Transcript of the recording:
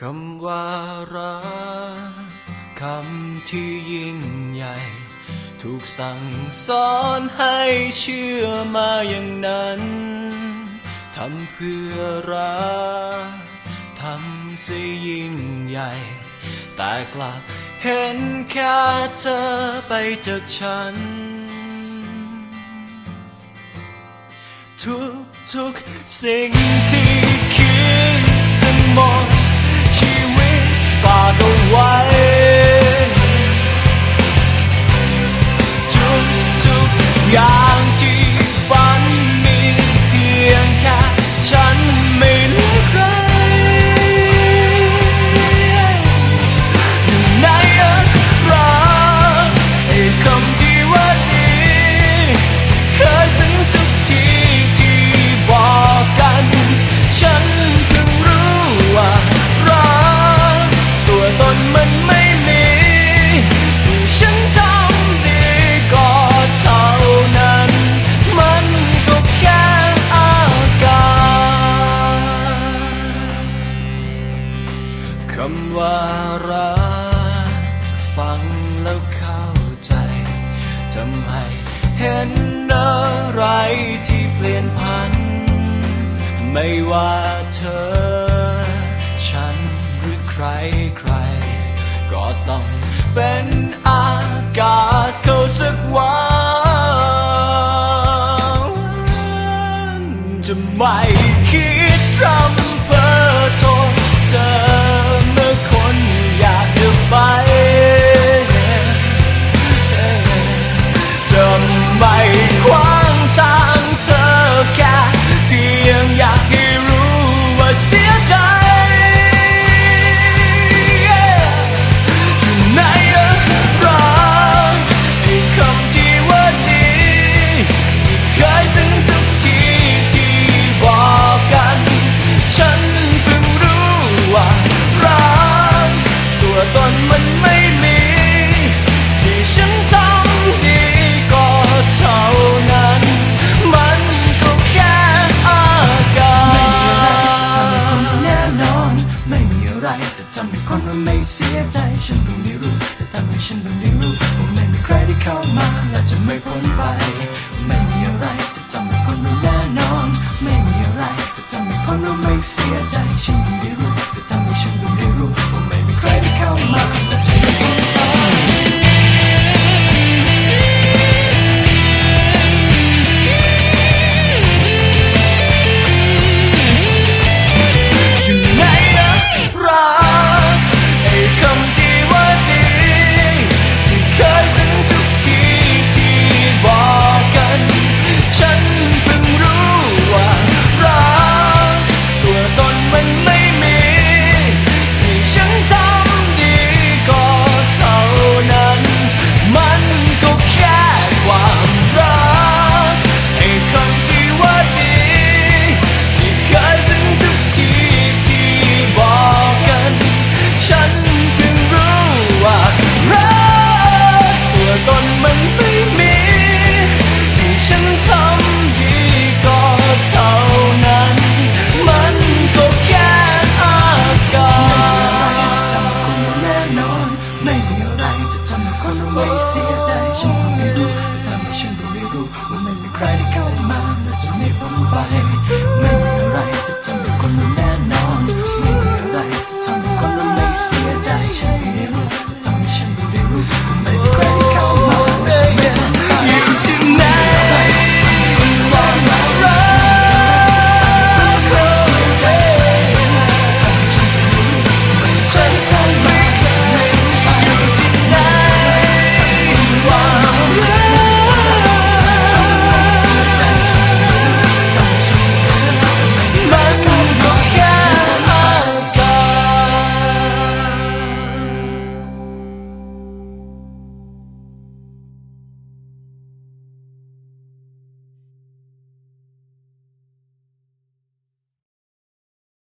คำว่ารักคำที่ยิ่งใหญ่ ถูกสั่งสอนให้เชื่อมาอย่างนั้นทำเพื่อรักทำสิยิ่งใหญ่ แต่กลับเห็นแค่เธอไปจากฉัน ทุกทุกสิ่งที่คิดจะหมด วิต ว่ารักฟังแล้วเข้าใจทำให้เห็นอะไรที่เปลี่ยนพัน ไม่ว่าเธอ ฉันหรือใครใคร ก็ต้องเป็นอากาศเขาสักวันจะไม่คิดรำ จะทำให้คนเราไม่เสียใจ ฉันเพิ่งได้รู้แต่ทำให้ฉันเพิ่งได้รู้ว่าไม่มีใครที่เข้ามาและจะไม่พ้นไป ไม่มีอะไรจะทำให้คนเราแน่นอน ไม่มีอะไรจะทำให้คนเราไม่เสียใจฉัน อยาจฉันก็ไม่รู้ทำให้ฉันก็ไม่รู้ว่าไม่มีใครที่เข้ามาแต่จะไมีผมไปไม่มีอะไรจะทำ